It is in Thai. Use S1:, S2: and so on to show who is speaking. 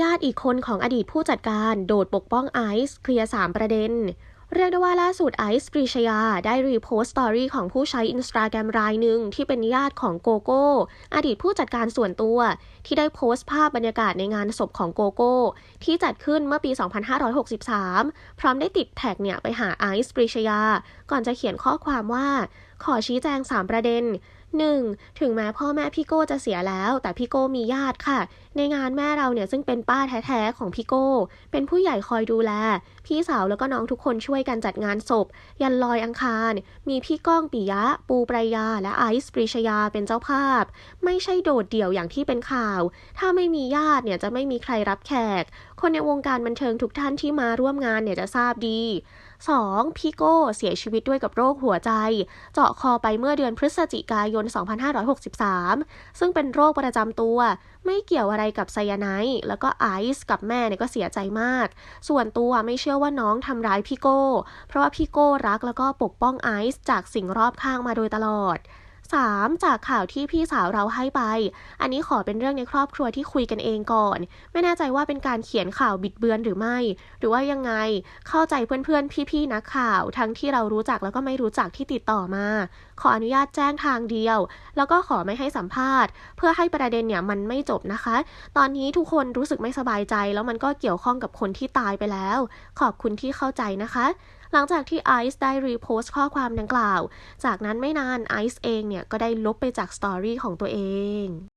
S1: ญาติอีกคนของอดีตผู้จัดการโดดปกป้องไอซ์เคลียร์ 3 ประเด็น เรียกได้ว่าล่าสุดไอซ์ปรีชยา ได้รีโพสต์สตอรี่ของผู้ใช้อินสตาแกรมรายหนึ่งที่เป็นญาติของโกโก้ อดีตผู้จัดการส่วนตัว ที่ได้โพสต์ภาพบรรยากาศในงานศพของโกโก้ ที่จัดขึ้นเมื่อปี 2563 พร้อมได้ติดแท็กเนี่ยไปหาไอซ์ปรีชยา ก่อนจะเขียนข้อความว่า ขอชี้แจง 3 ประเด็น 1. ถึงแม้พ่อแม่พี่โก้จะเสียแล้ว แต่พี่โก้มีญาติค่ะ ในงานแม่เราเนี่ยซึ่งเป็นป้าแท้ๆของพี่โก้ เป็นผู้ใหญ่คอยดูแล พี่สาวแล้วก็น้องทุกคนช่วยกันจัดงานศพ ยันลอยอังคาร มีพี่ก้องปิยะ ปูปรายา และไอซ์ปริชยาเป็นเจ้าภาพ ไม่ใช่โดดเดี่ยวอย่างที่เป็นข่าว ถ้าไม่มีญาติเนี่ยจะไม่มีใครรับแขก คนในวงการบันเทิงทุกท่านที่มาร่วมงานเนี่ยจะทราบดี 2. พี่โก้เสียชีวิตด้วยกับโรคหัวใจ เจาะคอไปเมื่อเดือนพฤศจิกายน2563 ซึ่งเป็นโรคประจำตัว ไม่เกี่ยวอะไรกับไซยาไนด์แล้วก็ไอซ์กับแม่เนี่ยก็เสียใจมาก ส่วนตัวไม่เชื่อว่าน้องทำร้ายพี่โก้ เพราะว่าพี่โก้รักแล้วก็ปกป้องไอซ์จากสิ่งรอบข้างมาโดยตลอด 3. จากข่าวที่พี่สาวเราให้ไป อันนี้ขอเป็นเรื่องในครอบครัวที่คุยกันเองก่อน ไม่แน่ใจว่าเป็นการเขียนข่าวบิดเบือนหรือไม่ หรือว่ายังไง เข้าใจเพื่อนๆ พี่ๆ นักข่าว ทั้งที่เรารู้จักแล้วก็ไม่รู้จักที่ติดต่อมา ขออนุญาตแจ้งทางเดียว แล้วก็ขอไม่ให้สัมภาษณ์ เพื่อให้ประเด็นเนี่ยมันไม่จบนะคะ ตอนนี้ทุกคนรู้สึกไม่สบายใจ แล้วมันก็เกี่ยวข้องกับคนที่ตายไปแล้ว ขอบคุณที่เข้าใจนะคะ หลังจากที่ไอซ์ได้รีโพสต์ข้อความดังกล่าว จากนั้นไม่นานไอซ์เองเนี่ยก็ได้ลบไปจากสตอรี่ของตัวเอง